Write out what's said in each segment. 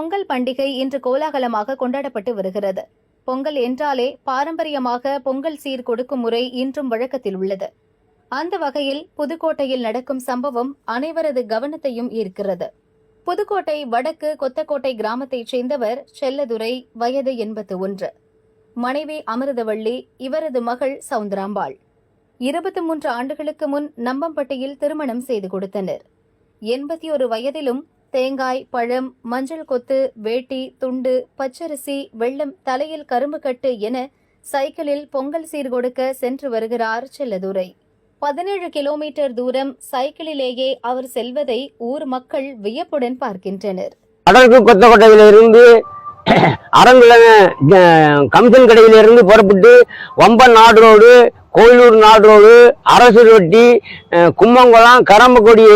பொங்கல் பண்டிகை இன்று கோலாகலமாக கொண்டாடப்பட்டு வருகிறது. பொங்கல் என்றாலே பாரம்பரியமாக பொங்கல் சீர் கொடுக்கும் முறை இன்றும் வழக்கத்தில் உள்ளது. அந்த வகையில் புதுக்கோட்டையில் நடக்கும் சம்பவம் அனைவரது கவனத்தையும் ஈர்க்கிறது. புதுக்கோட்டை வடக்கு கொத்தக்கோட்டை கிராமத்தைச் சேர்ந்தவர் செல்லதுரை வயது எண்பத்து ஒன்று. மனைவி அமிர்தவள்ளி இவரது மகள் சவுந்தராம்பாள். இருபத்தி மூன்று ஆண்டுகளுக்கு முன் நம்பம்பட்டியில் திருமணம் செய்து கொடுத்தனர். எண்பத்தி ஒரு வயதிலும் தேங்காய் பழம் மஞ்சள் கொத்து வேட்டி துண்டு பச்சரிசி வெள்ளம் தலையில் கரும்பு கட்டு என சைக்கிளில் பொங்கல் சீர்கொடுக்க சென்று வருகிறார் செல்லதுரை. பதினேழு கிலோமீட்டர் தூரம் சைக்கிளிலேயே அவர் செல்வதை ஊர் மக்கள் வியப்புடன் பார்க்கின்றனர். கடலுக்கு கொத்தக்கோட்டையிலிருந்து அரங்குல கமிஷன் கடையில புறப்பட்டு ஒம்பன் நாடு ரோடு கோயிலூர் நாடு ரோடு அரசு ரொட்டி கும்பங்குளம் கரம்பக்குடி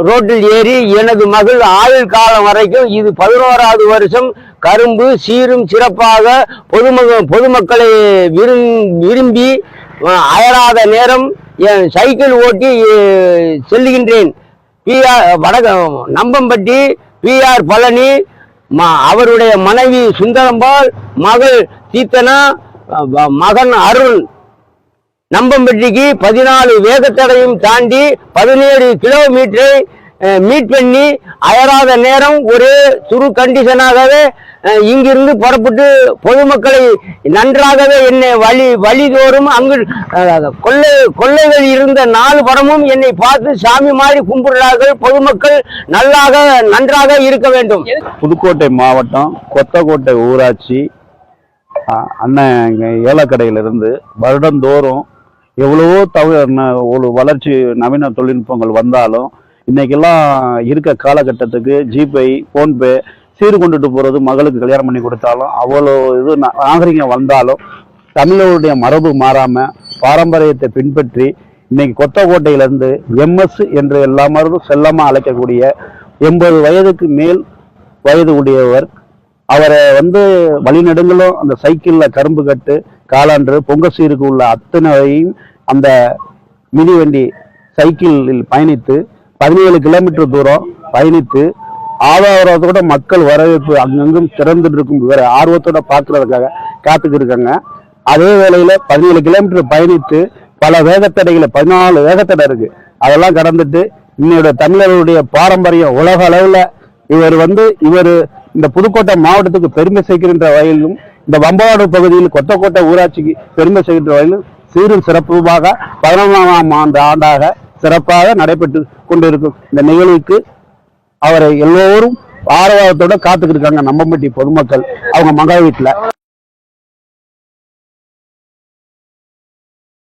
ரோட்டில் ஏறி எனது மகள் ஆயுள் காலம் வரைக்கும் இது பதினோராவது வருஷம் கரும்பு சீரும் சிறப்பாக பொதுமக பொதுமக்களை விரும் விரும்பி அயராத நேரம் என் சைக்கிள் ஓட்டி செல்லுகின்றேன். பிஆர் வடக நம்பம்பட்டி பிஆர் பழனி ம- அவருடைய மனைவி சுந்தரம்பாள் மகள் சீத்தனா மகன் அருண். நம்பம்பட்டிக்கு பதினாலு வேகத்தடையும் தாண்டி பதினேழு கிலோமீட்டரை மீட் பண்ணி அயராத நேரம் ஒரு சுரு கண்டிஷனாகவே இங்கிருந்து புறப்பட்டு பொதுமக்களை நன்றாகவே என்னை வழி வழிதோறும் அங்கு கொள்ளை கொள்ளைகள் இருந்த நாலு படமும் என்னை பார்த்து சாமி மாதிரி கும்பிடுறார்கள் பொதுமக்கள் நல்லாக நன்றாக இருக்க வேண்டும். புதுக்கோட்டை மாவட்டம் கொத்தக்கோட்டை ஊராட்சி அண்ணன் ஏலக்கடையிலிருந்து வருடந்தோறும் எவ்வளவோ தவ ஒரு வளர்ச்சி நவீன தொழில்நுட்பங்கள் வந்தாலும் இன்னைக்கெல்லாம் இருக்க காலகட்டத்துக்கு ஜிபே ஃபோன்பே சீர் கொண்டுட்டு போகிறது மகளுக்கு கல்யாணம் பண்ணி கொடுத்தாலும் அவ்வளோ இது நாகரிகம் வந்தாலும் தமிழருடைய மரபு மாறாமல் பாரம்பரியத்தை பின்பற்றி இன்னைக்கு கொத்தக்கோட்டையிலேருந்து எம்எஸ் என்று எல்லா மருந்தும் செல்லமாக அழைக்கக்கூடிய எண்பது வயதுக்கு மேல் வயது உடையவர் அவரை வந்து வழிநெடுங்களும் அந்த சைக்கிளில் கரும்பு கட்டு காலாண்டு பொங்கசீருக்கு உள்ள அத்தனையும் அந்த மிதிவண்டி சைக்கிளில் பயணித்து பதினேழு கிலோமீட்டர் தூரம் பயணித்து ஆதாரத்தோட மக்கள் வரவேற்பு அங்கங்கும் திறந்துட்டு இருக்கும் இவரை ஆர்வத்தோட பார்க்கறதுக்காக காத்துக்கிட்டு இருக்காங்க அதே வேளையில பதினேழு கிலோமீட்டர் பயணித்து பல வேகத்தடைகளை பதினாலு வேகத்தடை இருக்கு. அதெல்லாம் கடந்துட்டு இன்னையோட தமிழர்களுடைய பாரம்பரியம் உலக அளவில் இவர் வந்து இவர் இந்த புதுக்கோட்டை மாவட்டத்துக்கு பெருமை சேர்க்கின்ற வகையிலும் இந்த வம்பாடு பகுதியில் கொத்தக்கோட்டை ஊராட்சிக்கு பெருமை செய்கின்ற வகையிலும் சீரும் சிறப்புமாக பதினொன்றாம் ஆண்டு ஆண்டாக சிறப்பாக நடைபெற்று கொண்டிருக்கும். இந்த நிகழ்வுக்கு அவரை எல்லோரும் ஆர்வத்தோட காத்துக்கிட்டு இருக்காங்க. நம்பம்பட்டி பொதுமக்கள் அவங்க மகா வீட்டுல.